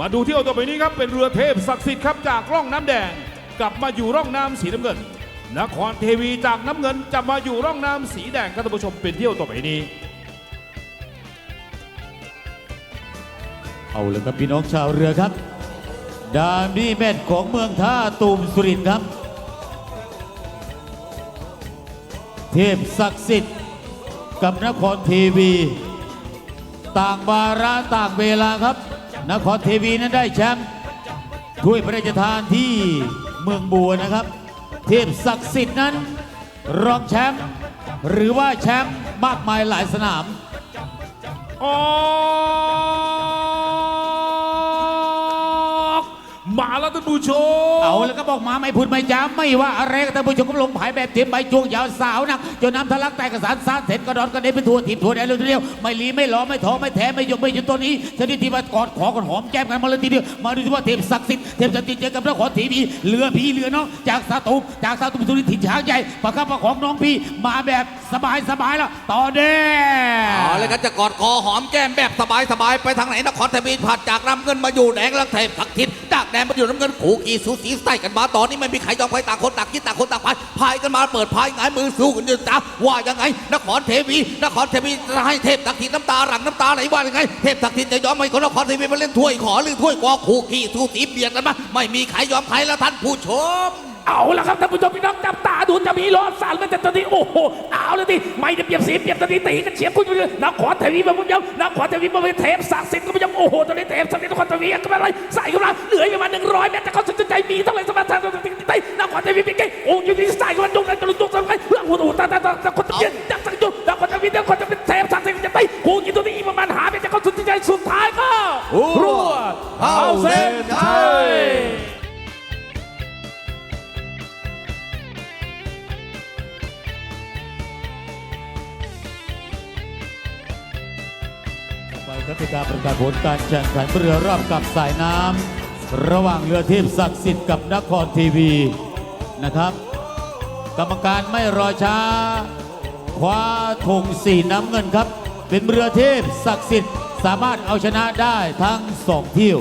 มาดูเที่ยวต่อไปนี้ครับเป็นเรือเทพศักดิ์สิทธิ์ครับจากร่องน้ำแดง กลับมาอยู่ร่องน้ำสีน้ำเงิน นครเทวีจากน้ำเงินจะมาอยู่ร่องน้ำสีแดงครับท่านผู้ชมเป็นเที่ยวต่อไปนี้ เอาเลยครับพี่น้องชาวเรือครับ ดามีแมตช์ของเมืองท่าตูมสุรินทร์ครับ เทพศักดิ์สิทธิ์กับนครเทวี ต่างวาระต่างเวลาครับ นครเทวีนั้นได้แชมป์ถ้วยพระราชทานที่เมืองบัวนะครับ เทพศักดิ์สิทธิ์นั้น รองแชมป์หรือว่าแชมป์มากมายหลายสนามออ มาแล้วท่านผู้ชมเอาแล้วก็บอกมาไม่พูดไม่จามไม่ว่าอะไรก็ท่านผู้ชมก็ลงผายแบบเต็มใบจวงยาวสาวนักจนน้ำทะลักแต่กระสานสารเสร็จกระดอนกระเด็นไปทั่วทีมทั่วแดนเลยทีเดียวไม่ลีไม่หล้อไม่ท้อไม่แท้ไม่ยกไม่หยุดตัวนี้ชนิดที่ว่ากอดขอกันหอมแก้มกันมาเลยทีเดียวมาดูที่ว่าเทพศักดิ์สิทธิ์เทพศักดิ์สิทธิ์เจอกับนครทีวีเรือพี่เรือน้องจากสาตูมจากสาตูมสุรินทร์ถิ่นช้างใหญ่ประคับประคองน้องพี่มาแบบสบายสบายแล้วต่อเด้เอาเลยครับจะกอดคอหอมแก้มแบบสบายสบายๆไปทางไหนนครทวีผ่านจากน้ำเงินมาอยู่แดงลังเทพทักทิศจากแดงมันอยู่น้ำเงินขู่ขี่สูสีใส่กันมาตอนนี้ไม่มีใครยอมใครต่างคนต่างคิดต่างคนต่างพายพายกันมาเปิดพายหงายมือสู้กันอยู่จ้าว่ายังไง นครเทวี นครเทวีจะให้เทพตักทินน้ำตาหลังน้ำตาไหลว่ายังไง เทพตักทิศจะยอมให้คนนครเทวีมาเล่นถ้วยขอหรือถ้วยกอขู่ขี่สูสีเบียดกันมาไม่มีใครยอมใครแล้วท่านผู้ชม เอาละครับท่านผู้ชมพี่น้องจับตา มีรอดสารมันจะตอนนี้โอ้โหเอาเลยดิไม่ได้เปรียบสีเปรียบตอนนี้ตีกันเฉียบคุณผู้ชมนครเทวีมาพุ่งยาวนครเทวีมาเป็นเทพศักดิ์สิทธิ์คุณผู้ชมโอ้โหตอนนี้เทพศักดิ์สิทธิ์นครเทวีก็ไม่ไรใส่เข้ามาเหลือประมาณหนึ่งร้อยเมตรแต่เขาสนใจมีเท่าไหร่สมาธิตนนครเทวีเป็นไงโอ้ยดีใส่เข้ามาจุกนั้นจุกจุกจุกไปเรื่องโอ้โหตาตาตาคนเย็นจับสักจุกนครเทวีนครจะเป็นเทพศักดิ์สิทธิ์จะไปโอ้ยตัวนี้อีกประมาณหาเมตรแต่เขาสนใจสุดท้ายก็รวดเอาเส้นชัย ครับเป็นการประกาศผลการแข่งขันเรือรอบกับสายน้ำระหว่างเรือเทพศักดิ์สิทธิ์กับนครทีวีนะครับ กรรมการไม่รอช้า คว้าธงสีน้ำเงินครับ เป็นเรือเทพศักดิ์สิทธิ์สามารถเอาชนะได้ทั้งสองเที่ยว